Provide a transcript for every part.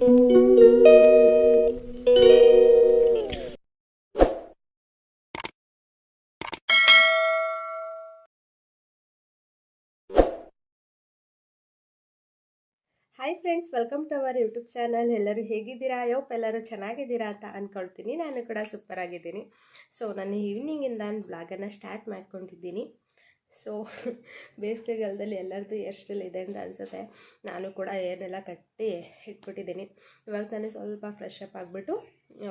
Hi friends welcome to our YouTube channel ಎಲ್ಲರೂ ಹೇಗಿದ್ದೀರಾ? ಯೋಪ್ ಎಲ್ಲರೂ ಚೆನ್ನಾಗಿದ್ದೀರಾ ಅಂತ ಅಂದ್ಕೊಳ್ತೀನಿ ನಾನು ಕೂಡ ಸೂಪರ್ ಆಗಿದ್ದೀನಿ. ಸೊ ನಾನು ಈವ್ನಿಂಗಿಂದ ನಾನು ಬ್ಲಾಗನ್ನು ಸ್ಟಾರ್ಟ್ ಮಾಡ್ಕೊಂಡಿದ್ದೀನಿ. ಸೊ ಬೇಸಿಗೆಗಾಲದಲ್ಲಿ ಎಲ್ಲರದ್ದು ಏರ್ಸ್ಟೈಲ್ ಇದೆ ಅಂತ ಅನಿಸುತ್ತೆ. ನಾನು ಕೂಡ ಏನೆಲ್ಲ ಕಟ್ಟಿ ಇಟ್ಬಿಟ್ಟಿದ್ದೀನಿ. ಇವಾಗ ನಾನೇ ಸ್ವಲ್ಪ ಫ್ರೆಶ್ ಅಪ್ ಆಗಿಬಿಟ್ಟು,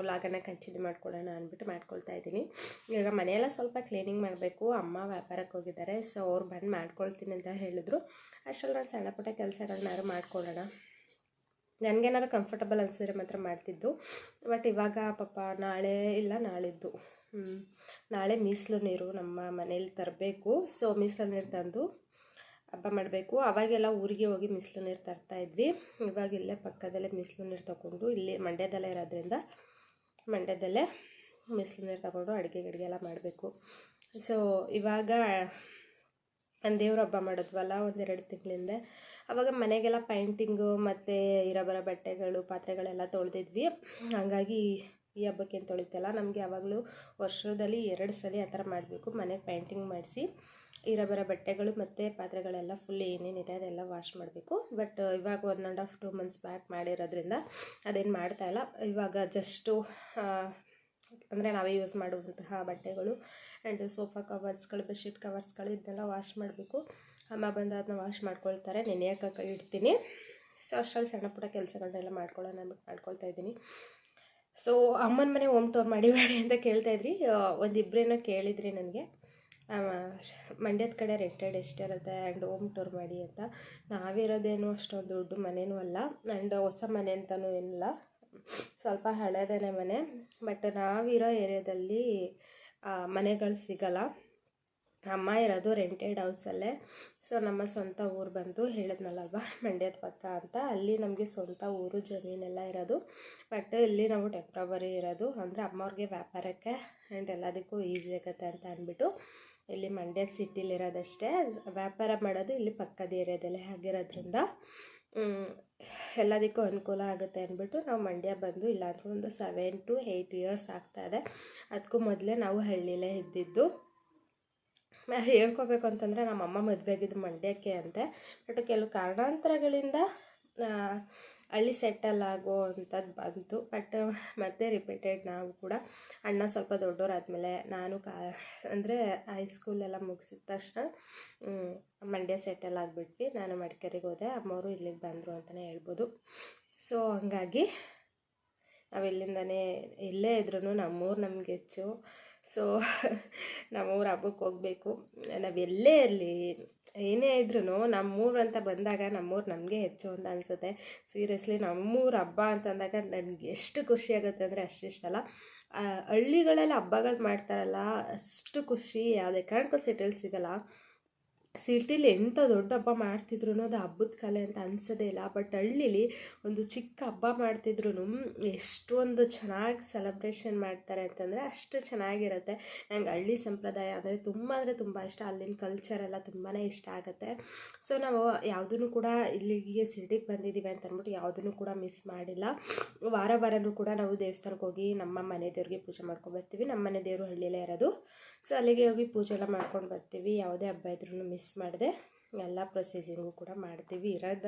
ವ್ಲಾಗನ್ನು ಕಂಟಿನ್ಯೂ ಮಾಡ್ಕೊಳ್ಳೋಣ ಅಂದ್ಬಿಟ್ಟು ಮಾಡ್ಕೊಳ್ತಾ ಇದ್ದೀನಿ. ಇವಾಗ ಮನೆಯೆಲ್ಲ ಸ್ವಲ್ಪ ಕ್ಲೀನಿಂಗ್ ಮಾಡಬೇಕು. ಅಮ್ಮ ವ್ಯಾಪಾರಕ್ಕೆ ಹೋಗಿದ್ದಾರೆ. ಸೊ ಅವ್ರು ಬಂದು ಮಾಡ್ಕೊಳ್ತೀನಿ ಅಂತ ಹೇಳಿದ್ರು. ಅಷ್ಟರಲ್ಲಿ ನಾನು ಸಣ್ಣ ಪುಟ್ಟ ಕೆಲಸಗಳನ್ನಾರು ಮಾಡ್ಕೊಳ್ಳೋಣ. ನನಗೇನಾದ್ರು ಕಂಫರ್ಟಬಲ್ ಅನಿಸಿದ್ರೆ ಮಾತ್ರ ಮಾಡ್ತಿದ್ದು. ಬಟ್ ಇವಾಗ ಪಾಪ ನಾಳೆ ಇಲ್ಲ, ನಾಳಿದ್ದು. ಹ್ಮ್. ನಾಳೆ ಮೀಸಲು ನೀರು ನಮ್ಮ ಮನೇಲಿ ತರಬೇಕು. ಸೊ ಮೀಸಲು ನೀರು ತಂದು ಹಬ್ಬ ಮಾಡಬೇಕು. ಅವಾಗೆಲ್ಲ ಊರಿಗೆ ಹೋಗಿ ಮೀಸಲು ನೀರು ತರ್ತಾ ಇದ್ವಿ. ಇವಾಗ ಇಲ್ಲೇ ಪಕ್ಕದಲ್ಲೇ ಮೀಸಲು ನೀರು ತಗೊಂಡು ಇಲ್ಲಿ ಮಂಡ್ಯದಲ್ಲೇ ಇರೋದ್ರಿಂದ ಮಂಡ್ಯದಲ್ಲೇ ಮೀಸಲು ನೀರು ತಗೊಂಡು ಅಡುಗೆ ಗಿಡಿಗೆ ಎಲ್ಲ ಮಾಡಬೇಕು. ಸೊ ಇವಾಗ ದೇವ್ರ ಹಬ್ಬ ಮಾಡಿದ್ವಲ್ಲ, ಒಂದೆರಡು ತಿಂಗಳಿಂದ. ಅವಾಗ ಮನೆಗೆಲ್ಲ ಪೈಂಟಿಂಗು ಮತ್ತು ಇರೋ ಬರೋ ಬಟ್ಟೆಗಳು, ಪಾತ್ರೆಗಳೆಲ್ಲ ತೊಳೆದಿದ್ವಿ. ಹಾಗಾಗಿ ಈ ಹಬ್ಬಕ್ಕೆ ಏನು ತೊಳಿತಲ್ಲ ನಮಗೆ ಯಾವಾಗಲೂ ವರ್ಷದಲ್ಲಿ ಎರಡು ಸಲ ಆ ಥರ ಮಾಡಬೇಕು. ಮನೆಗೆ ಪೇಂಟಿಂಗ್ ಮಾಡಿಸಿ, ಇರೋಬರೋ ಬಟ್ಟೆಗಳು ಮತ್ತು ಪಾತ್ರೆಗಳೆಲ್ಲ ಫುಲ್ ಏನೇನಿದೆ ಅದೆಲ್ಲ ವಾಶ್ ಮಾಡಬೇಕು. ಬಟ್ ಇವಾಗ one and half two months back ಮಾಡಿರೋದ್ರಿಂದ ಅದೇನು ಮಾಡ್ತಾಯಿಲ್ಲ ಇವಾಗ ಜಸ್ಟು ಅಂದರೆ ನಾವೇ ಯೂಸ್ ಮಾಡುವಂತಹ ಬಟ್ಟೆಗಳು ಆ್ಯಂಡ್ ಸೋಫಾ ಕವರ್ಸ್ಗಳು ಬೆಡ್ಶೀಟ್ ಕವರ್ಸ್ಗಳು ಇದನ್ನೆಲ್ಲ ವಾಶ್ ಮಾಡಬೇಕು. ಅಮ್ಮ ಬಂದು ಅದನ್ನ ವಾಶ್ ಮಾಡ್ಕೊಳ್ತಾರೆ. ನೆನೆಯೋಕೆ ಇಡ್ತೀನಿ. ಸೊ ಅಷ್ಟರಲ್ಲಿ ಸಣ್ಣ ಪುಟ್ಟ ಕೆಲಸಗಳನ್ನೆಲ್ಲ ಮಾಡ್ಕೊಳ್ಳೋಣ ಮಾಡ್ಕೊಳ್ತಾ ಇದ್ದೀನಿ. ಸೊ ಅಮ್ಮನ ಮನೆ ಹೋಮ್ ಟೂರ್ ಮಾಡಿ ಅಂತ ಕೇಳ್ತಾ ಇದ್ರಿ. ಒಂದಿಬ್ಬರೇನೋ ಕೇಳಿದ್ರಿ ನನಗೆ. ಮಂಡ್ಯದ ಕಡೆ ರೆಂಟೆಡ್ ಎಷ್ಟಿರುತ್ತೆ ಆ್ಯಂಡ್ ಹೋಮ್ ಟೂರ್ ಮಾಡಿ ಅಂತ. ನಾವಿರೋದೇನು ಅಷ್ಟೊಂದು ದೊಡ್ಡ ಮನೆಯೂ ಅಲ್ಲ. ಆ್ಯಂಡ್ ಹೊಸ ಮನೆ ಅಂತಲೂ ಇಲ್ಲ ಸ್ವಲ್ಪ ಹಳೆದೇನೆ ಮನೆ. ಬಟ್ ನಾವಿರೋ ಏರಿಯಾದಲ್ಲಿ ಮನೆಗಳು ಸಿಗಲ್ಲ. ಅಮ್ಮ ಇರೋದು ರೆಂಟೆಡ್ ಹೌಸಲ್ಲೇ ಸೊ ನಮ್ಮ ಸ್ವಂತ ಊರು ಬಂದು ಹೇಳಿದ್ನಲ್ಲಲ್ವ ಮಂಡ್ಯದ ಪಕ್ಕ ಅಂತ. ಅಲ್ಲಿ ನಮಗೆ ಸ್ವಂತ ಊರು, ಜಮೀನೆಲ್ಲ ಇರೋದು. ಬಟ್ ಇಲ್ಲಿ ನಾವು ಟೆಂಪ್ರವರಿ ಇರೋದು. ಅಂದರೆ ಅಮ್ಮವ್ರಿಗೆ ವ್ಯಾಪಾರಕ್ಕೆ ಆ್ಯಂಡ್ ಎಲ್ಲದಕ್ಕೂ ಈಸಿ ಆಗುತ್ತೆ ಅಂತ ಅಂದ್ಬಿಟ್ಟು ಇಲ್ಲಿ ಮಂಡ್ಯ ಸಿಟಿಲಿರೋದಷ್ಟೇ ವ್ಯಾಪಾರ ಮಾಡೋದು ಇಲ್ಲಿ ಪಕ್ಕದ ಏರಿಯಾದಲ್ಲೇ ಆಗಿರೋದ್ರಿಂದ ಎಲ್ಲದಕ್ಕೂ ಅನುಕೂಲ ಆಗುತ್ತೆ ಅಂದ್ಬಿಟ್ಟು ನಾವು ಮಂಡ್ಯ ಬಂದು ಇಲ್ಲಾಂದ್ರೆ ಒಂದು ಸೆವೆನ್ ಟು ಏಯ್ಟ್ ಇಯರ್ಸ್ ಆಗ್ತಾಯಿದೆ ಅದಕ್ಕೂ ಮೊದಲೇ ನಾವು ಹಳ್ಳಿಲೇ ಇದ್ದಿದ್ದು. ಹೇಳ್ಕೊಬೇಕು ಅಂತಂದರೆ ನಮ್ಮ ಅಮ್ಮ ಮದುವೆ ಆಗಿದ್ದು ಮಂಡ್ಯಕ್ಕೆ ಅಂತೆ. ಬಟ್ ಕೆಲವು ಕಾರಣಾಂತರಗಳಿಂದ ಹಳ್ಳಿ ಸೆಟಲ್ ಆಗೋ ಅಂಥದ್ದು ಬಂತು. ಬಟ್ ಮತ್ತೆ ರಿಪೀಟೆಡ್ ನಾವು ಕೂಡ ಅಣ್ಣ ಸ್ವಲ್ಪ ದೊಡ್ಡವರಾದ್ಮೇಲೆ ನಾನು ಕಾ, ಅಂದರೆ ಹೈಸ್ಕೂಲೆಲ್ಲ ಮುಗಿಸಿದ ತಕ್ಷಣ ಮಂಡ್ಯ ಸೆಟಲ್ ಆಗಿಬಿಟ್ವಿ. ನಾನು ಮಡಿಕೇರಿಗೆ ಹೋದೆ. ಅಮ್ಮವರು ಇಲ್ಲಿಗೆ ಬಂದರು ಅಂತಲೇ ಹೇಳ್ಬೋದು. ಸೊ ಹಂಗಾಗಿ ನಾವೆಲ್ಲಿಂದನೇ ಎಲ್ಲೇ ಇದ್ರೂ ನಮ್ಮೂರು ನಮ್ಗೆ ಹೆಚ್ಚು. ಸೊ ನಮ್ಮೂರ ಹಬ್ಬಕ್ಕೆ ಹೋಗಬೇಕು. ನಾವೆಲ್ಲೇ ಇರಲಿ, ಏನೇ ಇದ್ರೂ ನಮ್ಮೂರು ಅಂತ ಬಂದಾಗ ನಮ್ಮೂರು ನಮಗೆ ಹೆಚ್ಚು ಅಂತ ಅನಿಸುತ್ತೆ. ಸೀರಿಯಸ್ಲಿ ನಮ್ಮೂರು ಹಬ್ಬ ಅಂತಂದಾಗ ನನಗೆ ಎಷ್ಟು ಖುಷಿ ಆಗುತ್ತೆ ಅಂದರೆ ಅಷ್ಟು ಇಷ್ಟ ಅಲ್ಲ ಹಳ್ಳಿಗಳೆಲ್ಲ ಹಬ್ಬಗಳು ಮಾಡ್ತಾರಲ್ಲ, ಅಷ್ಟು ಖುಷಿ. ಯಾವುದೇ ಕಾರಣಕ್ಕೂ ಸಿಟಿಲಿ ಸಿಗಲ್ಲ. ಸಿಟಿಲಿ ಎಂಥ ದೊಡ್ಡ ಹಬ್ಬ ಮಾಡ್ತಿದ್ರು ಅದು ಹಬ್ಬದ ಕಲೆ ಅಂತ ಅನ್ಸೋದೇ ಇಲ್ಲ. ಬಟ್ ಹಳ್ಳೀಲಿ ಒಂದು ಚಿಕ್ಕ ಹಬ್ಬ ಮಾಡ್ತಿದ್ರು ಎಷ್ಟೊಂದು ಚೆನ್ನಾಗಿ ಸೆಲೆಬ್ರೇಷನ್ ಮಾಡ್ತಾರೆ ಅಂತಂದರೆ ಅಷ್ಟು ಚೆನ್ನಾಗಿರುತ್ತೆ. ನಂಗೆ ಹಳ್ಳಿ ಸಂಪ್ರದಾಯ ಅಂದರೆ ತುಂಬ ಅಂದರೆ ತುಂಬ ಇಷ್ಟ. ಅಲ್ಲಿನ ಕಲ್ಚರ್ ಎಲ್ಲ ತುಂಬಾ ಇಷ್ಟ ಆಗುತ್ತೆ. ಸೊ ನಾವು ಯಾವುದನ್ನು ಕೂಡ ಇಲ್ಲಿಗೆ ಸಿಟಿಗೆ ಬಂದಿದ್ದೀವಿ ಅಂತ ಅಂದ್ಬಿಟ್ಟು ಯಾವುದನ್ನು ಕೂಡ ಮಿಸ್ ಮಾಡಿಲ್ಲ. ವಾರ ವಾರನೂ ಕೂಡ ನಾವು ದೇವಸ್ಥಾನಕ್ಕೆ ಹೋಗಿ ನಮ್ಮ ಮನೆ ದೇವ್ರಿಗೆ ಪೂಜೆ ಮಾಡ್ಕೊಂಡು ಬರ್ತೀವಿ. ನಮ್ಮ ಮನೆ ದೇವರು ಹಳ್ಳಿಯಲ್ಲೇ ಇರೋದು. ಸೊ ಅಲ್ಲಿಗೆ ಹೋಗಿ ಪೂಜೆ ಎಲ್ಲ ಮಾಡ್ಕೊಂಡು ಬರ್ತೀವಿ. ಯಾವುದೇ ಹಬ್ಬ ಇದ್ರೂ ಮಿಸ್ ಮಾಡಿದೆ. ಎಲ್ಲ ಪ್ರೊಸೀಸಿಂಗು ಕೂಡ ಮಾಡ್ತೀವಿ. ಇರೋದ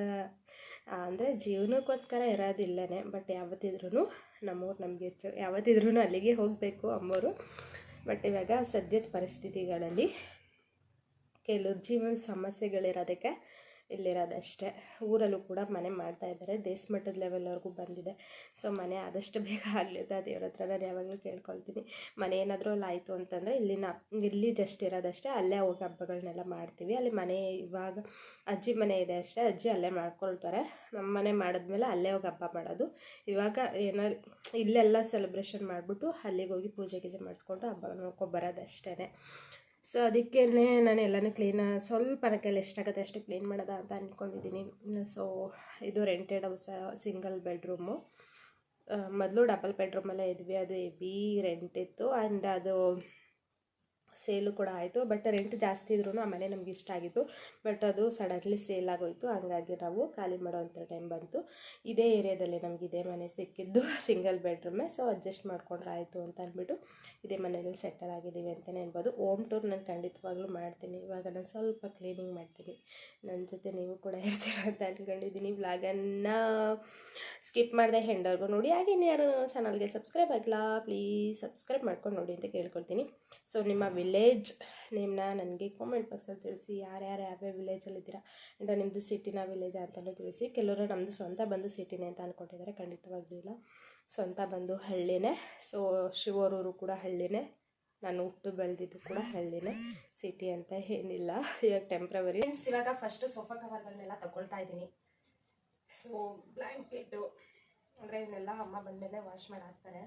ಅಂದರೆ ಜೀವನಕ್ಕೋಸ್ಕರ ಇರೋದಿಲ್ಲನೇ ಬಟ್ ಯಾವತ್ತಿದ್ರೂ ನಮ್ಮೂರು ನಮಗೆ ಹೆಚ್ಚು ಯಾವತ್ತಿದ್ರೂ ಅಲ್ಲಿಗೆ ಹೋಗಬೇಕು ಅಮ್ಮವರು ಬಟ್ ಇವಾಗ ಸದ್ಯದ ಪರಿಸ್ಥಿತಿಗಳಲ್ಲಿ ಕೆಲವು ಜೀವನ ಸಮಸ್ಯೆಗಳಿರೋದಕ್ಕೆ ಇಲ್ಲಿರೋದಷ್ಟೇ. ಊರಲ್ಲೂ ಕೂಡ ಮನೆ ಮಾಡ್ತಾ ಇದ್ದಾರೆ. ದೇಶಮಟ್ಟದ ಲೆವೆಲ್ವರೆಗೂ ಬಂದಿದೆ. ಸೊ ಮನೆ ಆದಷ್ಟು ಬೇಗ ಆಗಲಿ ಅಂತ ದೇವ್ರ ಹತ್ರ ನಾನು ಯಾವಾಗಲೂ ಕೇಳ್ಕೊಳ್ತೀನಿ. ಮನೆ ಏನಾದರೂ ಅಲ್ಲಿ ಆಯಿತು ಅಂತಂದರೆ ಇಲ್ಲಿನ ಇಲ್ಲಿ ಜಸ್ಟ್ ಇರೋದಷ್ಟೇ. ಅಲ್ಲೇ ಹೋಗಿ ಹಬ್ಬಗಳನ್ನೆಲ್ಲ ಮಾಡ್ತೀವಿ. ಅಲ್ಲಿ ಮನೆ ಇವಾಗ ಅಜ್ಜಿ ಮನೆ ಇದೆ ಅಷ್ಟೇ. ಅಜ್ಜಿ ಅಲ್ಲೇ ಮಾಡ್ಕೊಳ್ತಾರೆ. ನಮ್ಮ ಮನೆ ಮಾಡಿದ್ಮೇಲೆ ಅಲ್ಲೇ ಹೋಗಿ ಹಬ್ಬ ಮಾಡೋದು. ಇವಾಗ ಏನಾದ್ರು ಇಲ್ಲೆಲ್ಲ ಸೆಲೆಬ್ರೇಷನ್ ಮಾಡಿಬಿಟ್ಟು ಅಲ್ಲಿಗೆ ಹೋಗಿ ಪೂಜೆ ಗೀಜೆ ಮಾಡಿಸ್ಕೊಂಡು ಹಬ್ಬ ನೋಡ್ಕೊಬರೋದಷ್ಟೇ ಸೊ ಅದಕ್ಕೇ ನಾನು ಎಲ್ಲನೂ ಕ್ಲೀನ್ ಸ್ವಲ್ಪ ನನಗೆಲ್ಲ ಎಷ್ಟಾಗುತ್ತೆ ಅಷ್ಟು ಕ್ಲೀನ್ ಮಾಡೋದ ಅಂತ ಅಂದ್ಕೊಂಡಿದ್ದೀನಿ ಸೊ ಇದು ರೆಂಟೆಡ್ ಹೌಸ ಸಿಂಗಲ್ ಬೆಡ್ರೂಮು ಮೊದಲು ಡಬಲ್ ಬೆಡ್ರೂಮಲ್ಲೇ ಇದ್ವಿ. ಅದು ಹೆವಿ ರೆಂಟ್ ಇತ್ತು. ಆ್ಯಂಡ್ ಅದು ಸೇಲು ಕೂಡ ಆಯಿತು. ಬಟ್ ರೆಂಟ್ ಜಾಸ್ತಿ ಇದ್ರೂ ಆ ಮನೆ ನಮ್ಗೆ ಇಷ್ಟ ಆಗಿತ್ತು. ಬಟ್ ಅದು ಸಡನ್ಲಿ ಸೇಲ್ ಆಗೋಯ್ತು. ಹಂಗಾಗಿ ನಾವು ಖಾಲಿ ಮಾಡೋವಂಥ ಟೈಮ್ ಬಂತು. ಇದೇ ಏರಿಯಾದಲ್ಲಿ ನಮ್ಗೆ ಇದೇ ಮನೆ ಸಿಕ್ಕಿದ್ದು ಸಿಂಗಲ್ ಬೆಡ್ರೂಮೇ ಸೊ ಅಡ್ಜಸ್ಟ್ ಮಾಡ್ಕೊಂಡ್ರೆ ಆಯಿತು ಅಂತ ಅಂದ್ಬಿಟ್ಟು ಇದೇ ಮನೆಯಲ್ಲಿ ಸೆಟಲ್ ಆಗಿದ್ದೀವಿ ಅಂತಲೇ ಅನ್ಬೋದು ಓಮ್ ಟೂರ್ ನಾನು ಖಂಡಿತವಾಗ್ಲೂ ಮಾಡ್ತೀನಿ. ಇವಾಗ ನಾನು ಸ್ವಲ್ಪ ಕ್ಲೀನಿಂಗ್ ಮಾಡ್ತೀನಿ. ನನ್ನ ಜೊತೆ ನೀವು ಕೂಡ ಇರ್ತೀರಾ ಅಂತ ಅಂದ್ಕೊಂಡಿದ್ದೀನಿ ವ್ಲಾಗನ್ನು ಸ್ಕಿಪ್ ಮಾಡಿದೆ ಹೆಂಡರ್ಗೂ ನೋಡಿ. ಹಾಗೆ ಯಾರು ಚಾನಲ್ಗೆ ಸಬ್ಸ್ಕ್ರೈಬ್ ಆಗಲ್ಲ ಪ್ಲೀಸ್ ಸಬ್ಸ್ಕ್ರೈಬ್ ಮಾಡ್ಕೊಂಡು ನೋಡಿ ಅಂತ ಕೇಳ್ಕೊಳ್ತೀನಿ. ಸೊ ನಿಮ್ಮ ವಿಲೇಜ್ ನೇಮ್ನ ನನಗೆ ಕಾಮೆಂಟ್ ಬಾಕ್ಸಲ್ಲಿ ತಿಳಿಸಿ, ಯಾರ್ಯಾರು ಯಾವ್ಯಾವ ವಿಲೇಜಲ್ಲಿದ್ದೀರಾ ಆ್ಯಂಡ್ ನಿಮ್ಮದು ಸಿಟಿನ ವಿಲೇಜ್ ಅಂತಲೂ ತಿಳಿಸಿ. ಕೆಲವರು ನಮ್ಮದು ಸ್ವಂತ ಬಂದು ಸಿಟಿನೇ ಅಂತ ಅಂದ್ಕೊಂಡಿದ್ದಾರೆ ಖಂಡಿತವಾಗ್ಲೂ ಇಲ್ಲ. ಸ್ವಂತ ಬಂದು ಹಳ್ಳಿನೇ. ಸೊ ಶಿವರೂರು ಕೂಡ ಹಳ್ಳಿನೇ. ನಾನು ಹುಟ್ಟು ಬೆಳೆದಿದ್ದು ಕೂಡ ಹಳ್ಳಿನೇ. ಸಿಟಿ ಅಂತ ಏನಿಲ್ಲ. ಇವಾಗ ಟೆಂಪ್ರವರಿ ಇವಾಗ ಫಸ್ಟ್ ಸೋಫಾ ಕವರ್ಗಳನ್ನೆಲ್ಲ ತಗೊಳ್ತಾ ಇದ್ದೀನಿ. ಸೊ ಬ್ಲ್ಯಾಂಕೆಟು ಅಂದರೆ ಇವನ್ನೆಲ್ಲ ಅಮ್ಮ ಬಂದಮೇಲೆ ವಾಶ್ ಮಾಡಿ ಹಾಕ್ತಾರೆ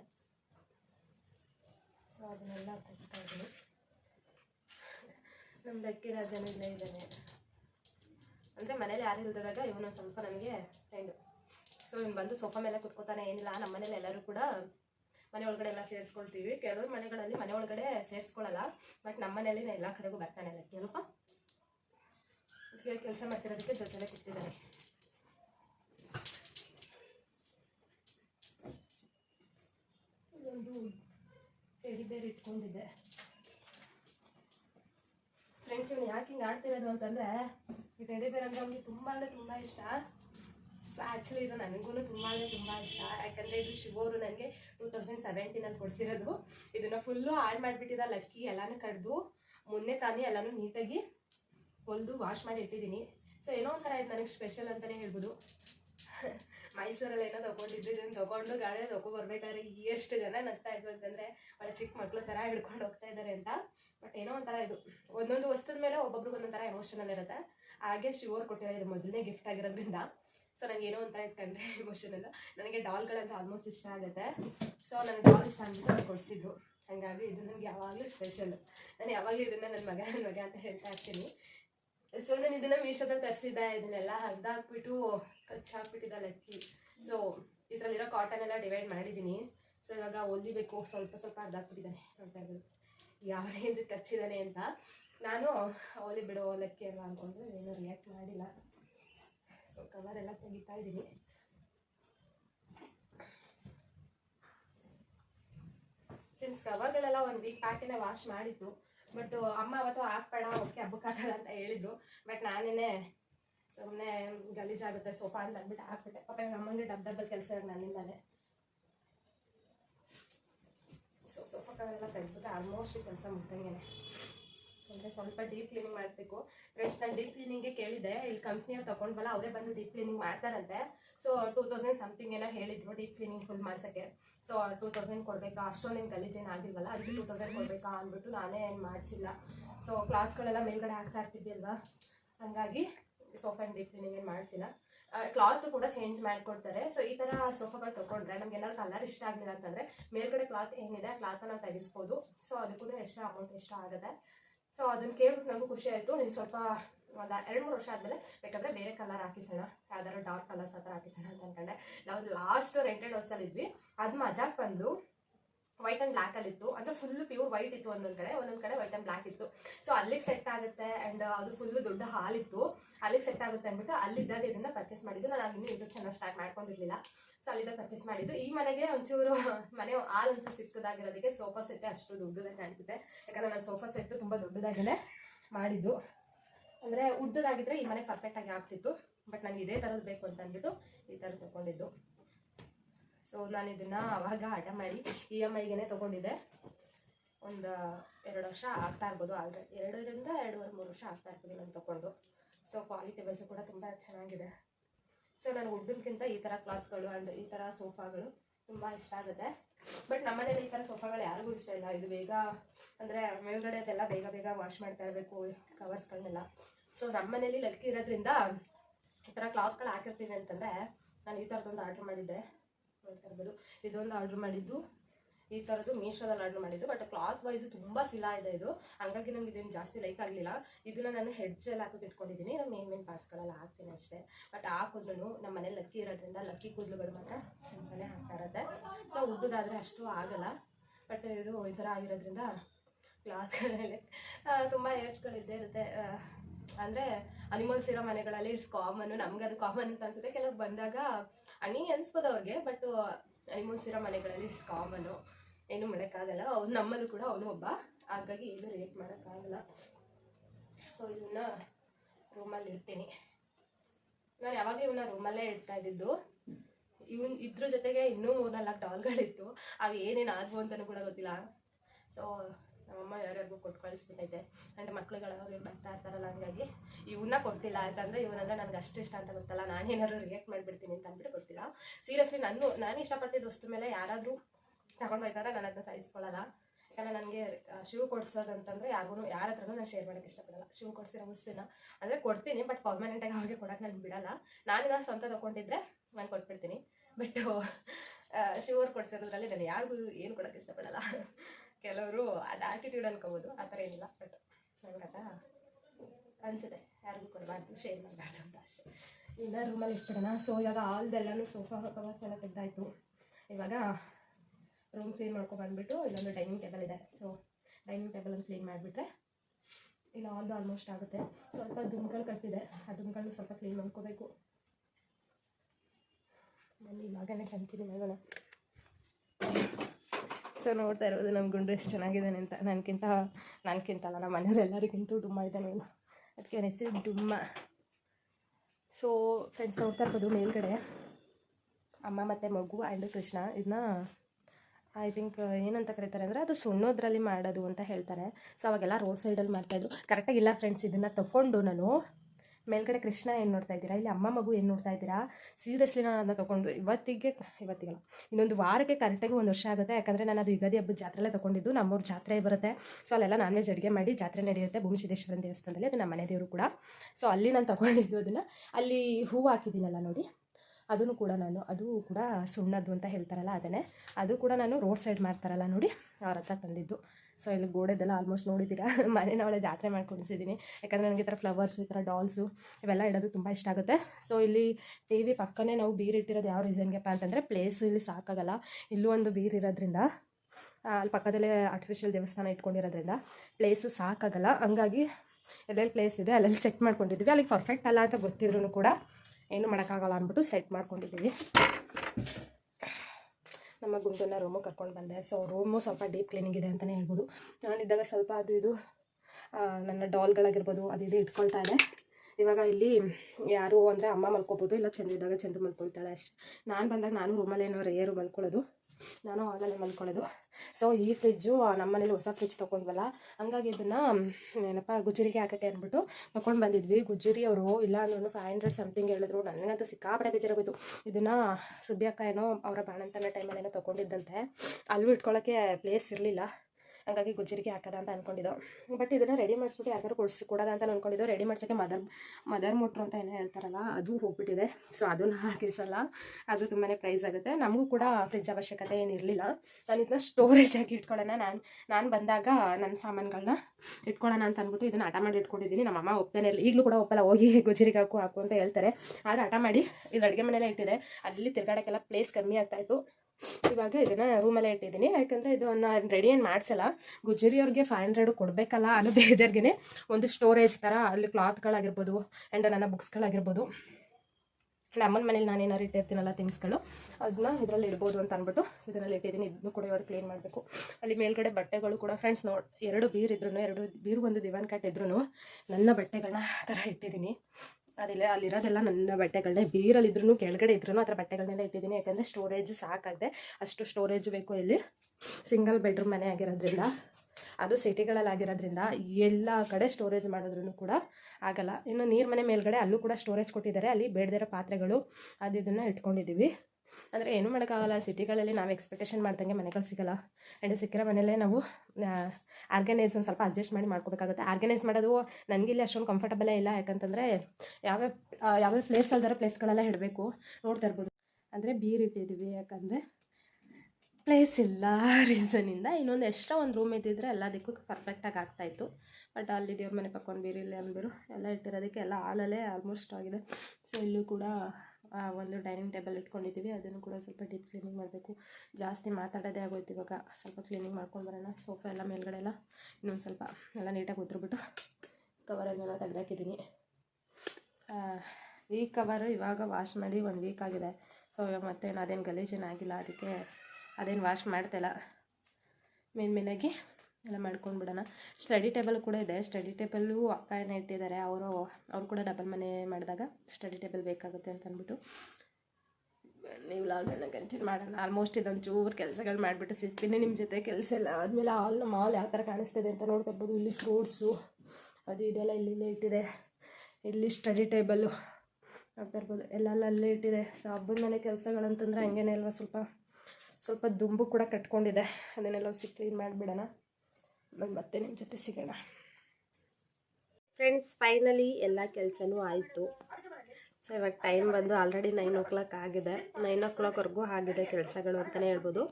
ಸೊ ಅದನ್ನೆಲ್ಲ ಇದ್ದೀನಿ. ನಮ್ಮ ದಕ್ಕಿ ರಾಜನ ಇಲ್ಲೇ ಇದ್ದಾನೆ. ಅಂದರೆ ಮನೇಲಿ ಯಾರು ಇಲ್ದಾಗ ಇವನು ಸ್ವಲ್ಪ ನನಗೆ ಫ್ರೆಂಡು ಸೊ ಇವ್ನು ಬಂದು ಸೋಫಾ ಮೇಲೆ ಕುತ್ಕೋತಾನೆ, ಏನಿಲ್ಲ ನಮ್ಮ ಮನೇಲಿ ಎಲ್ಲರೂ ಕೂಡ ಮನೆ ಒಳಗಡೆ ಎಲ್ಲ ಸೇರಿಸ್ಕೊಳ್ತೀವಿ. ಕೆಲವ್ರ ಮನೆಗಳಲ್ಲಿ ಮನೆ ಒಳಗಡೆ ಸೇರಿಸ್ಕೊಳ್ಳಲ್ಲ ಬಟ್ ನಮ್ಮ ಮನೇಲಿ ಎಲ್ಲ ಕಡೆಗೂ ಬರ್ತಾನೆ ಲಕ್ಕಿ ಅಲ್ಪ ಕೆಲಸ ಮಾಡ್ತಿರೋದಕ್ಕೆ ಜೊತೆಲೆ ಕೂತಿದ್ದಾನೆ. ಇದೊಂದು ಟೆಡಿ ಬೇರ್ ಇಟ್ಕೊಂಡಿದ್ದೆ. ಫ್ರೆಂಡ್ಸ್ ಇವನು ಯಾಕೆ ಹಿಂಗೆ ಆಡ್ತಿರೋದು ಅಂತಂದರೆ, ಈ ಟೆಡಿ ಬೇರ್ ಅಂದರೆ ಅವನಿಗೆ ತುಂಬ ಅಂದರೆ ತುಂಬ ಇಷ್ಟ. ಸೊ ಆ್ಯಕ್ಚುಲಿ ಇದು ನನಗೂ ತುಂಬ ಅಂದರೆ ತುಂಬ ಇಷ್ಟ. ಯಾಕಂದರೆ ಇದು ಶಿವರು ನನಗೆ ಟೂ ತೌಸಂಡ್ ಸೆವೆಂಟೀನಲ್ಲಿ ಕೊಡಿಸಿರೋದು. ಇದನ್ನು ಫುಲ್ಲು ಹಾಳು ಮಾಡಿಬಿಟ್ಟಿದ್ದ ಲಕ್ಕಿ ಎಲ್ಲನೂ ಕಡ್ದು, ಮೊನ್ನೆ ತಾನೇ ಎಲ್ಲನೂ ನೀಟಾಗಿ ಹೊಲಿದು ವಾಶ್ ಮಾಡಿ ಇಟ್ಟಿದ್ದೀನಿ ಸೊ ಏನೋ ಒಂಥರ ಇದು ನನಗೆ ಸ್ಪೆಷಲ್ ಅಂತಲೇ ಹೇಳ್ಬೋದು. ಮೈಸೂರಲ್ಲಿ ಏನೋ ತಗೊಂಡಿದ್ದು, ಇದನ್ನು ತಗೊಂಡು ಗಾಡಿ ತೊಗೊಬರ್ಬೇಕಾದ್ರೆ ಎಷ್ಟು ಜನ ನಗ್ತಾ ಇದ್ರು ಅಂತಂದರೆ ಒಳ್ಳೆ ಚಿಕ್ಕ ಮಕ್ಳು ಥರ ಹಿಡ್ಕೊಂಡು ಹೋಗ್ತಾ ಇದ್ದಾರೆ ಅಂತ. ಬಟ್ ಏನೋ ಒಂಥರ ಇದು. ಒಂದೊಂದು ವಸ್ತುದ ಮೇಲೆ ಒಬ್ಬೊಬ್ರಿಗೆ ಒಂದೊಂದು ತರ ಎಮೋಷನಲ್ ಇರುತ್ತೆ. ಹಾಗೆ ಶಿವರ್ ಕೊಟ್ಟಿರೋ ಇದು ಮೊದಲನೇ ಗಿಫ್ಟ್ ಆಗಿರೋದ್ರಿಂದ. ಸೊ ನನಗೆ ಏನೋ ಒಂಥರ ಕಂಡ್ರೆ ಎಮೋಷನಲ್ ನನಗೆ ಡಾಲ್ಗಳಂತ ಆಲ್ಮೋಸ್ಟ್ ಇಷ್ಟ ಆಗುತ್ತೆ. ಸೊ ನನಗೆ ಡಾಲ್ ಇಷ್ಟ ಅಂದ್ಬಿಟ್ಟು ಕೊಡಿಸಿದ್ರು. ಹಾಗಾಗಿ ಇದು ನನಗೆ ಯಾವಾಗಲೂ ಸ್ಪೆಷಲ್ ನಾನು ಯಾವಾಗಲೂ ಇದನ್ನು ನನ್ನ ಮಗ ನನ್ನ ಮಗ ಅಂತ ಹೇಳ್ತಾ ಇರ್ತೀನಿ. ಸೊ ನಾನು ಇದನ್ನ ಮೀಶೋದಲ್ಲಿ ತರಿಸಿದ್ದೆ, ಇದನ್ನೆಲ್ಲ ಹರಿದಾಕ್ಬಿಟ್ಟು ಕಚ್ಚಾಕ್ಬಿಟ್ಟಿದ್ದ ಲಕ್ಕಿ. ಸೊ ಇದರಲ್ಲಿರೋ ಕಾಟನ್ ಎಲ್ಲ ಡಿವೈಡ್ ಮಾಡಿದ್ದೀನಿ. ಸೊ ಇವಾಗ ಹೊಲಿಬೇಕು. ಸ್ವಲ್ಪ ಸ್ವಲ್ಪ ಅರ್ಧ ಹಾಕ್ಬಿಟ್ಟಿದ್ದಾನೆ ನೋಡ್ತಾ ಇರೋದು ಯಾವ ರೇಂಜ್ ಕಚ್ಚಿದ್ದಾನೆ ಅಂತ. ನಾನು ಒಲಿ ಬಿಡೋ, ಲಕ್ಕಿ ಅಲ್ಲ ಅಂದ್ಕೊಂಡ್ರೆ ಏನೂ ರಿಯಾಕ್ಟ್ ಮಾಡಿಲ್ಲ. ಸೊ ಕವರ್ ಎಲ್ಲ ತೆಗಿತಾ ಇದ್ದೀನಿ. ಫ್ರೆಂಡ್ಸ್ ಕವರ್ಗಳೆಲ್ಲ ಒಂದು ವೀಕ್ ಪ್ಯಾಕಿನ ವಾಶ್ ಮಾಡಿತ್ತು ಬಟ್ ಅಮ್ಮ ಅವತ್ತು, ಹಾಕ್ಬೇಡ, ಓಕೆ ಹಬ್ಬಕ್ಕೆ ಹಾಕಲ್ಲ ಅಂತ ಹೇಳಿದ್ರು. ಬಟ್ ನಾನೇನೆ ಸುಮ್ಮನೆ ಗಲೀಜಾಗುತ್ತೆ ಸೋಫಾ ಅಂತ ಅಂದ್ಬಿಟ್ಟು ಹಾಕ್ಬಿಟ್ಟೆ. ಪಾಪ ಅಮ್ಮಂಗೆ ಡಬ್ ಡಬ್ಬಲ್ ಕೆಲಸ ನನ್ನಿಂದಾನೆ. ಸೊ ಸೋಫಾ ಕವರೆಲ್ಲ ತೆಗೆದ್ಬಿಟ್ಟು ಆಲ್ಮೋಸ್ಟ್ ಕೆಲಸ ಮುಗ್ದಂಗೆನೆ. ಅಂದರೆ ಸ್ವಲ್ಪ ಡೀಪ್ ಕ್ಲೀನಿಂಗ್ ಮಾಡಿಸ್ಬೇಕು. ಫ್ರೆಂಡ್ಸ್ ನಾನು ಡೀಪ್ ಕ್ಲೀನಿಂಗ್ಗೆ ಕೇಳಿದೆ ಇಲ್ಲಿ ಕಂಪ್ನಿಯವ್ರು ತೊಗೊಂಡ್ವಲ್ಲ, ಅವರೇ ಬಂದು ಡೀಪ್ ಕ್ಲೀನಿಂಗ್ ಮಾಡ್ತಾರಂತೆ. ಸೊ ಟೂ ತೌಸಂಡ್ ಸಮಥಿಂಗ್ ಏನೋ ಹೇಳಿದ್ರು ಡೀಪ್ ಕ್ಲೀನಿಂಗ್ ಫುಲ್ ಮಾಡ್ಸೋಕ್ಕೆ. ಸೊ ಟೂ ತೌಸಂಡ್ ಕೊಡಬೇಕಾ? ಅಷ್ಟೊಂದೇನು ಗಲೀಜೇನು ಆಗಿಲ್ವಲ್ಲ? ಅದಕ್ಕೆ ಟೂ ತೌಸಂಡ್ ಕೊಡಬೇಕಾ ಅಂದ್ಬಿಟ್ಟು ನಾನೇ ಏನು ಮಾಡಿಸಿಲ್ಲ. ಸೊ ಕ್ಲಾತ್ಗಳೆಲ್ಲ ಮೇಲ್ಗಡೆ ಹಾಕ್ತಾ ಅಲ್ವಾ? ಹಾಗಾಗಿ ಸೋಫಾ ಡೀಪ್ ಕ್ಲೀನಿಂಗ್ ಏನು ಮಾಡಿಸಿಲ್ಲ ಕ್ಲಾತ್ ಕೂಡ ಚೇಂಜ್ ಮಾಡಿಕೊಡ್ತಾರೆ. ಸೊ ಈ ಥರ ಸೋಫಾಗಳು ತೊಗೊಂಡ್ರೆ ನಮ್ಗೆ ಏನಾದ್ರು ಕಲರ್ ಇಷ್ಟ ಆಗಲಿಲ್ಲ ಅಂತಂದರೆ ಮೇಲ್ಗಡೆ ಕ್ಲಾತ್ ಏನಿದೆ ಕ್ಲಾತನ್ನ ನಾವು ತೆಗಿಸ್ಬೋದು. ಸೊ ಅದಕ್ಕೂ ಎಷ್ಟು ಅಮೌಂಟ್ ಎಷ್ಟು ಆಗುತ್ತೆ. ಸೊ ಅದನ್ನ ಕೇಳ್ಬಿಟ್ಟು ನನಗೂ ಖುಷಿ ಆಯಿತು. ನೀನು ಸ್ವಲ್ಪ ಒಂದು ಎರಡು ಮೂರು ವರ್ಷ ಆದಮೇಲೆ ಬೇಕಾದ್ರೆ ಬೇರೆ ಕಲರ್ ಹಾಕಿಸೋಣ. ಯಾವ್ದಾದ್ರು ಡಾರ್ಕ್ ಕಲರ್ಸ್ ಆ ಥರ ಹಾಕಿಸೋಣ ಅಂತ ಅನ್ಕೊಂಡೆ. ನಾವು ಲಾಸ್ಟ್ ರೆಂಟೆಡ್ ಹೌಸಲ್ಲಿ ಇದ್ವಿ. ಅದು ಮಜಾಕ್ ಬಂದು ವೈಟ್ ಅಂಡ್ ಬ್ಲ್ಯಾಕ್ ಅಲ್ಲಿ ಇತ್ತು. ಅಂದ್ರೆ ಫುಲ್ ಪ್ಯೂರ್ ವೈಟ್ ಇತ್ತು ಒಂದೊಂದ್ ಕಡೆ ಒಂದೊಂದ್ ಕಡೆ ವೈಟ್ ಅಂಡ್ ಬ್ಲಾಕ್ ಇತ್ತು. ಸೊ ಅಲ್ಲಿಗೆ ಸೆಟ್ ಆಗುತ್ತೆ ಅಂಡ್ ಅದು ಫುಲ್ ದೊಡ್ಡ ಹಾಲ್ ಇತ್ತು. ಅಲ್ಲಿಗೆ ಸೆಟ್ ಆಗುತ್ತೆ ಅಂದ್ಬಿಟ್ಟು ಅಲ್ಲಿದ್ದಾಗ ಇದನ್ನ ಪರ್ಚೇಸ್ ಮಾಡಿದ್ದು. ನಾನು ಇನ್ನೂ ಯೂಟ್ಯೂಬ್ ಚಾನಲ್ ಸ್ಟಾರ್ಟ್ ಮಾಡ್ಕೊಂಡಿರ್ಲಿಲ್ಲ. ಸೊ ಅಲ್ಲಿದ್ದಾಗ ಪರ್ಚೇಸ್ ಮಾಡಿದ್ದು. ಈ ಮನೆಗೆ ಒಂಚೂರು ಮನೆ ಹಾಲ್ ಒಂಚೂರು ಚಿಕ್ಕದಾಗಿರೋದಕ್ಕೆ ಸೋಫಾ ಸೆಟ್ ಅಷ್ಟು ದೊಡ್ಡದಾಗಿ ಕಾಣಿಸುತ್ತೆ. ಯಾಕಂದ್ರೆ ನಾನು ಸೋಫಾ ಸೆಟ್ ತುಂಬಾ ದೊಡ್ಡದಾಗೇ ಮಾಡಿದ್ದು. ಅಂದ್ರೆ ಉದ್ದದಾಗಿದ್ರೆ ಈ ಮನೆ ಪರ್ಫೆಕ್ಟ್ ಆಗಿ ಆಗ್ತಿತ್ತು. ಬಟ್ ನನಗೆ ಇದೇ ತರದ್ ಬೇಕು ಅಂತ ಅಂದ್ಬಿಟ್ಟು ಈ ತರ ತಗೊಂಡಿದ್ದು. ಸೊ ನಾನು ಇದನ್ನ ಅವಾಗ ಹಠ ಮಾಡಿ ಇ ಎಂ ಐಗೆನೆ ತೊಗೊಂಡಿದ್ದೆ. ಒಂದು ಎರಡು ವರ್ಷ ಆಗ್ತಾ ಇರ್ಬೋದು ಆದರೆ ಎರಡರಿಂದ ಎರಡೂವರೆ, ಮೂರು ವರ್ಷ ಆಗ್ತಾ ಇರ್ಬೋದು ನಾನು ತೊಗೊಂಡು. ಸೊ ಕ್ವಾಲಿಟಿ ವೈಸ್ ಕೂಡ ತುಂಬ ಚೆನ್ನಾಗಿದೆ. ಸೊ ನಾನು ವುಡ್ಡನ್ಗಿಂತ ಈ ಥರ ಕ್ಲಾತ್ಗಳು ಆ್ಯಂಡ್ ಈ ಥರ ಸೋಫಾಗಳು ತುಂಬ ಇಷ್ಟ ಆಗುತ್ತೆ. ಬಟ್ ನಮ್ಮನೇಲಿ ಈ ಥರ ಸೋಫಾಗಳು ಯಾರಿಗೂ ಇಷ್ಟ ಇಲ್ಲ. ಇದು ಬೇಗ ಅಂದರೆ ಮೇಲ್ಗಡೆ ಅದೆಲ್ಲ ಬೇಗ ಬೇಗ ವಾಶ್ ಮಾಡ್ತಾ ಇರಬೇಕು ಕವರ್ಸ್ಗಳನ್ನೆಲ್ಲ ಸೊ ನಮ್ಮನೇಲಿ ಲಕ್ಕಿ ಇರೋದ್ರಿಂದ ಈ ಥರ ಕ್ಲಾತ್ಗಳು ಹಾಕಿರ್ತೀವಿ ಅಂತಂದರೆ ನಾನು ಈ ಥರದ್ದೊಂದು ಆರ್ಡ್ರ್ ಮಾಡಿದ್ದೆ. ಇರ್ಬೋದು ಇದೊಂದು ಆರ್ಡ್ರ್ ಮಾಡಿದ್ದು. ಈ ಥರದ್ದು ಮೀಶೋದಲ್ಲಿ ಆರ್ಡ್ರ್ ಮಾಡಿದ್ದು. ಬಟ್ ಕ್ಲಾತ್ ವೈಸ್ ತುಂಬ ಸಿಲಾ ಇದೆ ಇದು. ಹಂಗಾಗಿ ನನಗೆ ಇದೇನು ಜಾಸ್ತಿ ಲೈಕ್ ಆಗಲಿಲ್ಲ. ಇದನ್ನ ನಾನು ಹೆಡ್ಜಲ್ಲಿ ಹಾಕೋಕೆ ಇಟ್ಕೊಂಡಿದ್ದೀನಿ. ನಾನು ಮೇನ್ ಮೇನ್ ಪಾರ್ಟ್ಸ್ಗಳೆಲ್ಲ ಹಾಕ್ತೀನಿ ಅಷ್ಟೇ. ಬಟ್ ಹಾಕಿದ್ರು ನಮ್ಮ ಮನೇಲಿ ಲಕ್ಕಿ ಇರೋದ್ರಿಂದ ಲಕ್ಕಿ ಕೂದಲುಗಳು ಮಾತ್ರ ತುಂಬಾನೇ ಹಾಕ್ತಾ ಇರುತ್ತೆ. ಸೊ ಉದ್ದದಾದರೆ ಅಷ್ಟು ಆಗಲ್ಲ. ಬಟ್ ಇದು ಈ ಥರ ಆಗಿರೋದ್ರಿಂದ ಕ್ಲಾತ್ಗಳಲ್ಲಿ ತುಂಬ ಏರ್ಸ್ಗಳು ಇದ್ದೇ ಇರುತ್ತೆ. ಅಂದರೆ ಅನಿಮಲ್ಸ್ ಇರೋ ಮನೆಗಳಲ್ಲಿ ಇಟ್ಸ್ ಕಾಮನ್ ನಮ್ಗೆ ಅದು ಕಾಮನ್ ಅಂತ ಅನ್ಸುತ್ತೆ. ಕೆಲವು ಬಂದಾಗ ಅಣಿ ಅನ್ಸ್ಬೋದು ಅವ್ರಿಗೆ ಬಟ್ ಅನಿಮಲ್ಸ್ ಇರೋ ಮನೆಗಳಲ್ಲಿ ಇಟ್ಸ್ ಕಾಮನು ಏನು ಮಾಡೋಕ್ಕಾಗಲ್ಲ. ಅವ್ನು ನಮ್ಮಲ್ಲೂ ಕೂಡ ಅವನು ಒಬ್ಬ. ಹಾಗಾಗಿ ಏನು ರಿಯಾಕ್ಟ್ ಮಾಡೋಕ್ಕಾಗಲ್ಲ. ಸೊ ಇವನ್ನ ರೂಮಲ್ಲಿ ಇಡ್ತೀನಿ. ನಾನು ಯಾವಾಗಲೂ ಇವನ್ನ ರೂಮಲ್ಲೇ ಇಡ್ತಾ ಇದ್ದಿದ್ದು. ಇವನ್ ಇದ್ರ ಜೊತೆಗೆ ಇನ್ನೂ ಮೂರ್ನಾಲ್ಕು ಡಾಲ್ಗಳಿತ್ತು ಅವು ಏನೇನು ಆದ್ವು ಅಂತಲೂ ಕೂಡ ಗೊತ್ತಿಲ್ಲ. ಸೊ ನಮ್ಮಮ್ಮ ಯಾರ್ಯಾರಿಗೂ ಕೊಟ್ಟು ಕಳಿಸ್ಬಿಟ್ಟೈತೆ. ಆ್ಯಂಡ್ ಮಕ್ಳುಗಳು ಅವ್ರಿಗೆ ಬರ್ತಾ ಇರ್ತಾರಲ್ಲ, ಹಂಗಾಗಿ ಇವನ್ನ ಕೊಟ್ಟಿಲ್ಲ. ಯಾಕಂದರೆ ಇವನಂದ್ರೆ ನನಗೆ ಅಷ್ಟು ಇಷ್ಟ ಅಂತ ಗೊತ್ತಲ್ಲ. ನಾನೇನಾದ್ರು ರಿಯಾಕ್ಟ್ ಮಾಡಿಬಿಡ್ತೀನಿ ಅಂತ ಅಂದ್ಬಿಟ್ಟು ಗೊತ್ತಿಲ್ಲ ಸೀರಿಯಸ್ಲಿ ನಾನು ನಾನು ಇಷ್ಟಪಟ್ಟಿದ್ದ ವಸ್ತು ಮೇಲೆ ಯಾರಾದರೂ ತಗೊಂಡು ಹೋಯ್ತಾರೆ, ನಾನು ಅದನ್ನ ಸಹಿಸ್ಕೊಳ್ಳಲ್ಲ. ಯಾಕಂದರೆ ನನಗೆ ಶೂ ಕೊಡ್ಸೋದು ಅಂತಂದರೆ ಯಾರಿಗೂ ಯಾರ ಹತ್ರನೂ ನಾನು ಶೇರ್ ಮಾಡೋಕ್ಕೆ ಇಷ್ಟಪಡಲ್ಲ. ಶೂ ಕೊಡ್ಸಿರೋ ವಸ್ತುನ. ಅಂದರೆ ಕೊಡ್ತೀನಿ ಬಟ್ ಪರ್ಮನೆಂಟಾಗಿ ಅವ್ರಿಗೆ ಕೊಡೋಕೆ ನಾನು ಬಿಡಲ್ಲ. ನಾನು ನಾನು ಸ್ವಂತ ತೊಗೊಂಡಿದ್ರೆ ನಾನು ಕೊಟ್ಬಿಡ್ತೀನಿ. ಬಟ್ ಶಿವರ್ ಕೊಡ್ಸಿರೋದ್ರಲ್ಲಿ ನಾನು ಯಾರಿಗೂ ಏನು ಕೊಡೋಕ್ಕೆ ಇಷ್ಟಪಡಲ್ಲ. ಕೆಲವರು ಅದು ಆಟಿಟ್ಯೂಡ್ ಅನ್ಕೋಬೋದು, ಆ ಥರ ಏನಿಲ್ಲ ಬಟ್ ನನಗೆ ಅದ ಅನಿಸುತ್ತೆ. ಯಾರಿಗೂ ಕೊಡಬಾರ್ದು ಶೇರ್ ಮಾಡಬಾರ್ದು ಅಂತ ಅಷ್ಟೇ. ಇನ್ನು ರೂಮಲ್ಲಿ ಇಟ್ಬಿಡೋಣ ಸೊ ಇವಾಗ ಆಲ್ದೆಲ್ಲನೂ ಸೋಫಾ ಕವರ್ಸ್ ಎಲ್ಲ ತೆಗ್ದಾಯ್ತು. ಇವಾಗ ರೂಮ್ ಕ್ಲೀನ್ ಬಂದ್ಬಿಟ್ಟು ಇಲ್ಲೊಂದು ಡೈನಿಂಗ್ ಟೇಬಲ್ ಇದೆ. ಸೊ ಡೈನಿಂಗ್ ಟೇಬಲನ್ನು ಕ್ಲೀನ್ ಮಾಡಿಬಿಟ್ರೆ ಇನ್ನು ಆಲ್ದು ಆಲ್ಮೋಸ್ಟ್ ಆಗುತ್ತೆ. ಸ್ವಲ್ಪ ದುಮ್ಗಳು ಕಟ್ಟಿದೆ. ಆ ದುಮ್ಗಳನ್ನ ಸ್ವಲ್ಪ ಕ್ಲೀನ್ ಮಾಡ್ಕೋಬೇಕು. ನಾನು ಇವಾಗನೇ ಕಂಟಿನ್ಯೂ ಮಾಡೋಣ ಸೊ ನೋಡ್ತಾ ಇರೋದು ನಮ್ಮ ಗುಂಡು ಎಷ್ಟು ಚೆನ್ನಾಗಿದ್ದಾನೆ ಅಂತ. ನನಗಿಂತ ನನಗಿಂತ ಅಲ್ಲ ನಮ್ಮ ಮನೆಯವರೆಲ್ಲರಿಗಿಂತೂ ಡುಮ್ಮ ಇದ್ದಾನೆ ಅದಕ್ಕೆ ಹೆಸರು ಡುಮ್ಮ. ಸೊ ಫ್ರೆಂಡ್ಸ್ ನೋಡ್ತಾ ಇರ್ಬೋದು ಮೇಲ್ಗಡೆ. ಅಮ್ಮ ಮತ್ತು ಮಗು ಆ್ಯಂಡ್ ಕೃಷ್ಣ. ಇದನ್ನ ಐ ಥಿಂಕ್ ಏನಂತ ಕರೀತಾರೆ ಅಂದರೆ ಅದು ಸುಣ್ಣೋದ್ರಲ್ಲಿ ಮಾಡೋದು ಅಂತ ಹೇಳ್ತಾರೆ. ಸೊ ಅವಾಗೆಲ್ಲ ರೋಡ್ ಸೈಡಲ್ಲಿ ಮಾಡ್ತಾಯಿದ್ರು ಕರೆಕ್ಟಾಗಿ ಇಲ್ಲ ಫ್ರೆಂಡ್ಸ್ ಇದನ್ನು ತಗೊಂಡು ನಾನು ಮೇಲ್ಗಡೆ ಕೃಷ್ಣ ಏನು ನೋಡ್ತಾ ಇದ್ದೀರಾ? ಇಲ್ಲಿ ಅಮ್ಮ ಮಗು ಏನು ನೋಡ್ತಾ ಇದ್ದೀರಾ? ಸೀರಿಯಸ್ಲಿ ನಾನು ಅದನ್ನ ತೊಗೊಂಡು ಇವತ್ತಿಗೆ, ಇವತ್ತಿಗಲ್ಲ, ಇನ್ನೊಂದು ವಾರಕ್ಕೆ ಕರೆಕ್ಟಾಗಿ ಒಂದು ವರ್ಷ ಆಗುತ್ತೆ. ಯಾಕಂದರೆ ನಾನು ಅದು ಯುಗಾದಿ ಹಬ್ಬದ ಜಾತ್ರೆಲ್ಲೇ ತೊಗೊಂಡಿದ್ದು. ನಮ್ಮೂರ ಜಾತ್ರೆ ಬರುತ್ತೆ. ಸೊ ಅಲ್ಲೆಲ್ಲ ನಾನ್ ವೆಜ್ ಅಡುಗೆ ಮಾಡಿ ಜಾತ್ರೆ ನಡೆಯುತ್ತೆ ಭೂಮಿಸಿದ್ದೇಶ್ವರನ ದೇವಸ್ಥಾನದಲ್ಲಿ. ಅದು ನಮ್ಮ ಮನೆ ದೇವರು ಕೂಡ. ಸೊ ಅಲ್ಲಿ ನಾನು ತೊಗೊಂಡಿದ್ದು ಅದನ್ನು. ಅಲ್ಲಿ ಹೂವು ಹಾಕಿದ್ದೀನಲ್ಲ ನೋಡಿ. ಅದನ್ನು ಕೂಡ ನಾನು, ಅದು ಕೂಡ ಸುಣ್ಣದ್ದು ಅಂತ ಹೇಳ್ತಾರಲ್ಲ ಅದನ್ನೇ. ಅದು ಕೂಡ ನಾನು ರೋಡ್ ಸೈಡ್ ಮಾಡ್ತಾರಲ್ಲ ನೋಡಿ, ಅವ್ರ ಹತ್ರ ತಂದಿದ್ದು. ಸೊ ಇಲ್ಲಿ ಗೋಡೆದೆಲ್ಲ ಆಲ್ಮೋಸ್ಟ್ ನೋಡಿದ್ದೀರಾ? ಮನೆ ನಾಳೆ ಜಾತ್ರೆ ಮಾಡ್ಕೊಂಡಿದ್ದೀನಿ ಯಾಕಂದರೆ ನನಗೆ ಈ ಥರ ಫ್ಲವರ್ಸು ಈ ಥರ ಡಾಲ್ಸು ಇವೆಲ್ಲ ಇಡೋದು ತುಂಬ ಇಷ್ಟ ಆಗುತ್ತೆ. ಸೊ ಇಲ್ಲಿ ಟಿ ವಿ ಪಕ್ಕನೇ ನಾವು ಬೀರ್ ಇಟ್ಟಿರೋದು ಯಾವ ರೀಸನ್ಗೆಪ್ಪ ಅಂತಂದರೆ ಪ್ಲೇಸ್ ಇಲ್ಲಿ ಸಾಕಾಗಲ್ಲ. ಇಲ್ಲೂ ಒಂದು ಬೀರ್ ಇರೋದ್ರಿಂದ ಅಲ್ಲಿ ಪಕ್ಕದಲ್ಲೇ ಆರ್ಟಿಫಿಷಿಯಲ್ ದೇವಸ್ಥಾನ ಇಟ್ಕೊಂಡಿರೋದ್ರಿಂದ ಪ್ಲೇಸು ಸಾಕಾಗಲ್ಲ. ಹಂಗಾಗಿ ಎಲ್ಲೆಲ್ಲಿ ಪ್ಲೇಸ್ ಇದೆ ಅಲ್ಲೆಲ್ಲಿ ಸೆಟ್ ಮಾಡ್ಕೊಂಡಿದ್ದೀವಿ ಅಲ್ಲಿಗೆ ಪರ್ಫೆಕ್ಟ್ ಅಲ್ಲ ಅಂತ ಗೊತ್ತಿದ್ರು ಕೂಡ ಏನು ಮಾಡೋಕ್ಕಾಗಲ್ಲ ಅಂದ್ಬಿಟ್ಟು ಸೆಟ್ ಮಾಡ್ಕೊಂಡಿದ್ದೀವಿ ನಮ್ಮ ಗುಂಡನ್ನ ರೂಮು ಕರ್ಕೊಂಡು ಬಂದೆ. ಸೊ ರೂಮು ಸ್ವಲ್ಪ ಡೀಪ್ ಕ್ಲೀನಿಂಗ್ ಇದೆ ಅಂತಲೇ ಹೇಳ್ಬೋದು. ನಾನಿದ್ದಾಗ ಸ್ವಲ್ಪ ಅದು ಇದು ನನ್ನ ಡಾಲ್ಗಳಾಗಿರ್ಬೋದು, ಅದು ಇದು ಇಟ್ಕೊಳ್ತಾ ಇದೆ ಇವಾಗ ಇಲ್ಲಿ ಯಾರು ಅಂದರೆ ಅಮ್ಮ ಮಲ್ಕೋಬೋದು, ಇಲ್ಲ ಚಂದಿದ್ದಾಗ ಚಂದ ಮಲ್ಕೊಳ್ತಾಳೆ ಅಷ್ಟೇ. ನಾನು ಬಂದಾಗ ನಾನು ರೂಮಲ್ಲೇನೋ ರೇರು ಮಲ್ಕೊಳ್ಳೋದು. ನಾನು ಆಗಲ್ಲೇ ಮಲ್ಕೊಳ್ಳೋದು ಸೊ ಈ ಫ್ರಿಜ್ಜು ನಮ್ಮ ಮನೇಲಿ ಹೊಸ ಫ್ರಿಜ್ ತೊಗೊಂಡ್ವಲ್ಲ, ಹಂಗಾಗಿ ಇದನ್ನು ಏನಪ್ಪ ಗುಜರಿಗೆ ಹಾಕಕ್ಕೆ ಅಂದ್ಬಿಟ್ಟು ತೊಗೊಂಡು ಬಂದಿದ್ವಿ. ಗುಜರಿ ಅವರು, ಇಲ್ಲ ಅಂದ್ರೂ ಫೈವ್ ಹಂಡ್ರೆಡ್ ಸಮಥಿಂಗ್ ಹೇಳಿದ್ರು. ನನಗಂತೂ ಸಿಕ್ಕಾಪಡೆ ಬೇಜಾರಾಗೋಯ್ತು. ಇದನ್ನು ಸುಬ್ಬಿಯಕ್ಕ ಏನೋ ಅವರ ಬಾಣಂತನ ಟೈಮಲ್ಲಿ ಏನೋ ತೊಗೊಂಡಿದ್ದಂತೆ. ಅಲ್ಲೂ ಇಟ್ಕೊಳ್ಳೋಕ್ಕೆ ಪ್ಲೇಸ್ ಇರಲಿಲ್ಲ. ಹಂಗಾಗಿ ಗುಜ್ಜರಿಗೆ ಹಾಕೋದ ಅಂತ ಅಂದ್ಕೊಂಡಿದ್ದೋ ಬಟ್ ಇದನ್ನು ರೆಡಿ ಮಾಡಿಸ್ಬಿಟ್ಟು ಯಾರಿಗಾರು ಕೊಡಿಸಿ ಕೊಡೋದ ಅಂತ ಅಂದ್ಕೊಂಡಿದ್ದೋ ರೆಡಿ ಮಾಡ್ಸೋಕ್ಕೆ ಮದರ್ ಮದರ್ ಮೋಟ್ರ್ ಅಂತ ಏನೋ ಹೇಳ್ತಾರಲ್ಲ, ಅದು ಹೋಗ್ಬಿಟ್ಟಿದೆ. ಸೊ ಅದನ್ನ ಹಾಕಿಸಲ್ಲ ಅದು ತುಂಬಾ ಪ್ರೈಸ್ ಆಗುತ್ತೆ. ನಮಗೂ ಕೂಡ ಫ್ರಿಜ್ ಅವಶ್ಯಕತೆ ಏನಿರಲಿಲ್ಲ ನಾನು ಇದನ್ನ ಸ್ಟೋರೇಜ್ ಆಗಿ ಇಟ್ಕೊಳ್ಳೋಣ. ನಾನು ನಾನು ಬಂದಾಗ ನನ್ನ ಸಾಮಾನುಗಳನ್ನ ಇಟ್ಕೊಳ್ಳೋಣ ಅಂತ ಅಂದ್ಬಿಟ್ಟು ಇದನ್ನು ಹಠ ಮಾಡಿ ಇಟ್ಕೊಂಡಿದ್ದೀನಿ. ನಮ್ಮ ಅಮ್ಮ ಒಪ್ತಾನೆ ಇಲ್ಲ ಈಗಲೂ ಕೂಡ ಒಪ್ಪಲ್ಲ. ಹೋಗಿ ಗುಜರಿಗೆ ಹಾಕು ಹಾಕು ಅಂತ ಹೇಳ್ತಾರೆ. ಆದರೆ ಹಠ ಮಾಡಿ ಇದು ಅಡುಗೆ ಮನೆಯಲ್ಲೇ ಇಟ್ಟಿದೆ. ಅಲ್ಲಿ ತಿರ್ಗಾಡೋಕ್ಕೆಲ್ಲ ಪ್ಲೇಸ್ ಕಮ್ಮಿ ಆಗ್ತಾ ಇತ್ತು. ಇವಾಗ ಇದನ್ನ ರೂಮಲ್ಲೇ ಇಟ್ಟಿದ್ದೀನಿ. ಯಾಕಂದರೆ ಇದನ್ನು ರೆಡಿ ಏನು ಮಾಡಿಸಲ್ಲ. ಗುಜರಿ ಅವ್ರಿಗೆ ಫೈವ್ ಹಂಡ್ರೆಡ್ ಕೊಡಬೇಕಲ್ಲ ಅನ್ನೋ ಬೇಜಾರ್ಗೆ ಒಂದು ಸ್ಟೋರೇಜ್ ಥರ ಅಲ್ಲಿ ಕ್ಲಾತ್ಗಳಾಗಿರ್ಬೋದು ಆ್ಯಂಡ್ ನನ್ನ ಬುಕ್ಸ್ಗಳಾಗಿರ್ಬೋದು ನಮ್ಮನ ಮನೇಲಿ ನಾನೇನಾದ್ರು ಇಟ್ಟಿರ್ತೀನಲ್ಲ ಥಿಂಗ್ಸ್ಗಳು ಅದನ್ನ ಇದರಲ್ಲಿ ಇಡ್ಬೋದು ಅಂತ ಅಂದ್ಬಿಟ್ಟು ಇದರಲ್ಲಿ ಇಟ್ಟಿದ್ದೀನಿ. ಇದನ್ನು ಕೂಡ ಇವಾಗ ಕ್ಲೀನ್ ಮಾಡಬೇಕು. ಅಲ್ಲಿ ಮೇಲ್ಗಡೆ ಬಟ್ಟೆಗಳು ಕೂಡ ಫ್ರೆಂಡ್ಸ್ ನೋಡಿ ಎರಡು ಬೀರ್ ಇದ್ರು ಎರಡು ಬೀರು ಒಂದು ದಿವಾನ್ ಕಟ್ ಇದ್ರು ನನ್ನ ಬಟ್ಟೆಗಳನ್ನ ಆ ಥರ ಇಟ್ಟಿದ್ದೀನಿ. ಅದಿಲ್ಲ, ಅಲ್ಲಿರೋದೆಲ್ಲ ನನ್ನ ಬಟ್ಟೆಗಳನ್ನೇ ಬೀರಲ್ಲಿದ್ರು ಕೆಳಗಡೆ ಇದ್ರೂ ಆ ಥರ ಬಟ್ಟೆಗಳನ್ನೆಲ್ಲ ಇಟ್ಟಿದ್ದೀನಿ. ಯಾಕಂದರೆ ಸ್ಟೋರೇಜ್ ಸಾಕಾಗಿದೆ. ಅಷ್ಟು ಸ್ಟೋರೇಜ್ ಬೇಕು ಇಲ್ಲಿ. ಸಿಂಗಲ್ ಬೆಡ್ರೂಮ್ ಮನೆ ಆಗಿರೋದ್ರಿಂದ. ಅದು ಸಿಟಿಗಳಲ್ಲಿ ಆಗಿರೋದ್ರಿಂದ ಎಲ್ಲ ಕಡೆ ಸ್ಟೋರೇಜ್ ಮಾಡಿದ್ರೂ ಕೂಡ ಆಗಲ್ಲ. ಇನ್ನು ನೀರು ಮನೆ ಮೇಲ್ಗಡೆ ಅಲ್ಲೂ ಕೂಡ ಸ್ಟೋರೇಜ್ ಕೊಟ್ಟಿದ್ದಾರೆ. ಅಲ್ಲಿ ಬೇಡದಿರೋ ಪಾತ್ರೆಗಳು, ಅದು ಇದನ್ನು ಇಟ್ಕೊಂಡಿದ್ದೀವಿ ಅಂದರೆ ಏನೂ ಮಾಡೋಕ್ಕಾಗಲ್ಲ, ಸಿಟಿಗಳಲ್ಲಿ ನಾವು ಎಕ್ಸ್ಪೆಕ್ಟೇಷನ್ ಮಾಡ್ದಂಗೆ ಮನೆಗಳು ಸಿಗಲ್ಲ. ಆ್ಯಂಡ್ ಸಿಕ್ಕಿರೋ ಮನೆಯಲ್ಲೇ ನಾವು ಆರ್ಗನೈಸ್ ಒಂದು ಸ್ವಲ್ಪ ಅಡ್ಜಸ್ಟ್ ಮಾಡಿ ಮಾಡ್ಕೋಬೇಕಾಗುತ್ತೆ. ಆರ್ಗನೈಸ್ ಮಾಡೋದು ನನಗಿಲ್ಲಿ ಅಷ್ಟೊಂದು ಕಂಫರ್ಟಬಲೇ ಇಲ್ಲ. ಯಾಕಂತಂದರೆ ಯಾವ್ಯಾವ ಯಾವ್ಯಾವ ಪ್ಲೇಸ್ ಅಲ್ದಾರ ಪ್ಲೇಸ್ಗಳೆಲ್ಲ ಇಡಬೇಕು, ನೋಡ್ತಾ ಇರ್ಬೋದು. ಅಂದರೆ ಬೀರ್ ಇಟ್ಟಿದ್ದೀವಿ ಯಾಕಂದರೆ ಪ್ಲೇಸ್ ಇಲ್ಲ ರೀಸನಿಂದ ಇನ್ನೊಂದು ಎಕ್ಸ್ಟ್ರಾ ಒಂದು ರೂಮ್ ಇದ್ದಿದ್ರೆ ಎಲ್ಲದಕ್ಕೂ ಪರ್ಫೆಕ್ಟಾಗಿ ಆಗ್ತಾಯಿತ್ತು ಬಟ್ ಅಲ್ಲಿ ದೇವ್ರ ಮನೆ ಪಕ್ಕೊಂಡು ಬೀರು, ಇಲ್ಲ ಅಂದ್ಬಿರು ಎಲ್ಲ ಇಟ್ಟಿರೋದಕ್ಕೆ ಎಲ್ಲ ಹಾಲಲ್ಲೇ ಆಲ್ಮೋಸ್ಟ್ ಆಗಿದೆ. ಸೊ ಇಲ್ಲೂ ಕೂಡ ಒಂದು ಡೈನಿಂಗ್ ಟೇಬಲ್ ಇಟ್ಕೊಂಡಿದ್ದೀವಿ. ಅದನ್ನು ಕೂಡ ಸ್ವಲ್ಪ ಡೀಪ್ ಕ್ಲೀನಿಂಗ್ ಮಾಡಬೇಕು. ಜಾಸ್ತಿ ಮಾತಾಡೋದೇ ಆಗೋಯ್ತು ಇವಾಗ. ಸ್ವಲ್ಪ ಕ್ಲೀನಿಂಗ್ ಮಾಡ್ಕೊಂಡು ಬರೋಣ. ಸೋಫಾ ಎಲ್ಲ ಮೇಲ್ಗಡೆ ಎಲ್ಲ ಇನ್ನೊಂದು ಸ್ವಲ್ಪ ಎಲ್ಲ ನೀಟಾಗಿ ಉದ್ರಬಿಟ್ಟು ಕವರನ್ನೆಲ್ಲ ತೆಗ್ದಾಕಿದ್ದೀನಿ. ಈ ಕವರು ಇವಾಗ ವಾಶ್ ಮಾಡಿ ಒಂದು ವೀಕ್ ಆಗಿದೆ. ಸೊ ಇವಾಗ ಮತ್ತೇನು, ಅದೇನು ಗಲೀಜೇನು ಆಗಿಲ್ಲ. ಅದಕ್ಕೆ, ಅದೇನು ವಾಶ್ ಮಾಡ್ತಾಯಿಲ್ಲ ಮೇನ್ ಮೇನಾಗಿ ಎಲ್ಲ ಮಾಡ್ಕೊಂಡು ಬಿಡೋಣ. ಸ್ಟಡಿ ಟೇಬಲ್ ಕೂಡ ಇದೆ. ಸ್ಟಡಿ ಟೇಬಲ್ಲು ಅಕ್ಕ ಏನ ಇಟ್ಟಿದ್ದಾರೆ. ಅವರು, ಅವ್ರು ಕೂಡ ಡಬಲ್ ಮನೆ ಮಾಡಿದಾಗ ಸ್ಟಡಿ ಟೇಬಲ್ ಬೇಕಾಗುತ್ತೆ ಅಂತ ಅಂದ್ಬಿಟ್ಟು. ನೀವು ಲಾಗನ್ನು ಕಂಟಿನ್ಯೂ ಮಾಡೋಣ. ಆಲ್ಮೋಸ್ಟ್ ಇದೊಂದು ಚೂರು ಕೆಲಸಗಳು ಮಾಡಿಬಿಟ್ಟು ಸಿಗ್ತೀನಿ ನಿಮ್ಮ ಜೊತೆ ಕೆಲಸ ಎಲ್ಲ. ಆದಮೇಲೆ ಆಲ್ ನಮ್ಮ ಯಾವ ಥರ ಕಾಣಿಸ್ತಿದೆ ಅಂತ ನೋಡ್ಕೊಬೋದು ಇಲ್ಲಿ ಫ್ರೂಟ್ಸು ಅದು ಇದೆಲ್ಲ ಇಲ್ಲಿ ಇಲ್ಲೇ ಇಟ್ಟಿದೆ. ಇಲ್ಲಿ ಸ್ಟಡಿ ಟೇಬಲ್ಲು ನೋಡ್ತಾ ಇರ್ಬೋದು. ಎಲ್ಲ ಅಲ್ಲೇ ಇಟ್ಟಿದೆ. ಸೊ ಹಬ್ಬದ ಮನೆ ಕೆಲಸಗಳಂತಂದ್ರೆ ಹಂಗೇನೆ ಅಲ್ವಾ? ಸ್ವಲ್ಪ ಸ್ವಲ್ಪ ದುಂಬು ಕೂಡ ಕಟ್ಕೊಂಡಿದೆ. ಅದನ್ನೆಲ್ಲ ಸಿ ಕ್ಲೀನ್ ಮಾಡಿಬಿಡೋಣ. ಮತ್ತೆ ನಿಮ್ಮ ಜೊತೆ ಸಿಗೋಣ. ಫ್ರೆಂಡ್ಸ್ ಫೈನಲಿ ಎಲ್ಲ ಕೆಲಸನೂ ಆಯಿತು. ಸೊ ಇವಾಗ ಟೈಮ್ ಬಂದು ಆಲ್ರೆಡಿ ನೈನ್ ಓ ಕ್ಲಾಕ್ ಆಗಿದೆ. ನೈನ್ ಓ ಕ್ಲಾಕ್ವರೆಗೂ ಆಗಿದೆ ಕೆಲಸಗಳು ಅಂತಲೇ ಹೇಳ್ಬೋದು.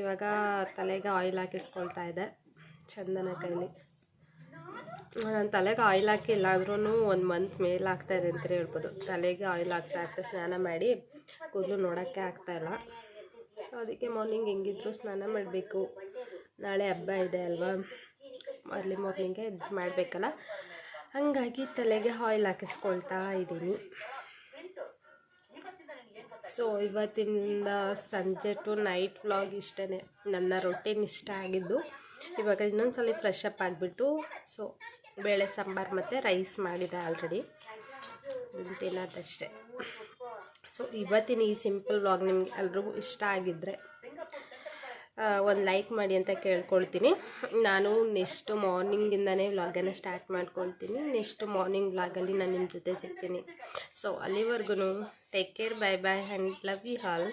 ಇವಾಗ ತಲೆಗೆ ಆಯಿಲ್ ಹಾಕಿಸ್ಕೊಳ್ತಾ ಇದೆ ಚಂದನ ಕೈಲಿ. ನಾನು ತಲೆಗೆ ಆಯಿಲ್ ಹಾಕಿ ಇಲ್ಲಾಂದ್ರೂ ಒಂದು ಮಂತ್ ಮೇಲೆ ಆಗ್ತಾ ಇದೆ ಅಂತಲೇ ಹೇಳ್ಬೋದು. ತಲೆಗೆ ಆಯಿಲ್ ಹಾಕ್ತಾ ಆಗ್ತಾ ಸ್ನಾನ ಮಾಡಿ ಕೂದಲು ನೋಡೋಕ್ಕೆ ಆಗ್ತಾಯಿಲ್ಲ ಸೊ ಅದಕ್ಕೆ ಮಾರ್ನಿಂಗ್ ಹೆಂಗಿದ್ರು ಸ್ನಾನ ಮಾಡಬೇಕು. ನಾಳೆ ಹಬ್ಬ ಇದೆ ಅಲ್ವಾ? ಅರ್ಲಿ ಮಾರ್ನಿಂಗೆ ಇದು ಮಾಡಬೇಕಲ್ಲ. ಹಾಗಾಗಿ ತಲೆಗೆ ಆಯಿಲ್ ಹಾಕಿಸ್ಕೊಳ್ತಾ ಇದ್ದೀನಿ. ಸೊ ಇವತ್ತಿಂದ ಸಂಜೆ ಟು ನೈಟ್ ವ್ಲಾಗ್ ಇಷ್ಟೇ ನನ್ನ ರೊಟೀನ್ ಇಷ್ಟ ಆಗಿದ್ದು. ಇವಾಗ ಇನ್ನೊಂದ್ಸಲ ಫ್ರೆಶ್ ಅಪ್ ಆಗಿಬಿಟ್ಟು ಸೊ ಬೇಳೆ ಸಾಂಬಾರು ಮತ್ತು ರೈಸ್ ಮಾಡಿದೆ ಆಲ್ರೆಡಿ ತಿನ್ನೋದಷ್ಟೇ. ಸೊ ಇವತ್ತಿನ ಈ ಸಿಂಪಲ್ ವ್ಲಾಗ್ ನಿಮ್ಗೆ ಎಲ್ರಿಗೂ ಇಷ್ಟ ಆಗಿದ್ದರೆ ಒಂದು ಲೈಕ್ ಮಾಡಿ ಅಂತ ಕೇಳ್ಕೊಳ್ತೀನಿ. ನಾನು ನೆಕ್ಸ್ಟ್ ಮಾರ್ನಿಂಗಿಂದನೇ ವ್ಲಾಗನ್ನು ಸ್ಟಾರ್ಟ್ ಮಾಡ್ಕೊಳ್ತೀನಿ. ನೆಕ್ಸ್ಟ್ ಮಾರ್ನಿಂಗ್ ವ್ಲಾಗಲ್ಲಿ ನಾನು ನಿಮ್ಮ ಜೊತೆ ಸಿಗ್ತೀನಿ. ಸೊ ಅಲ್ಲಿವರೆಗೂ take care bye bye and love you hall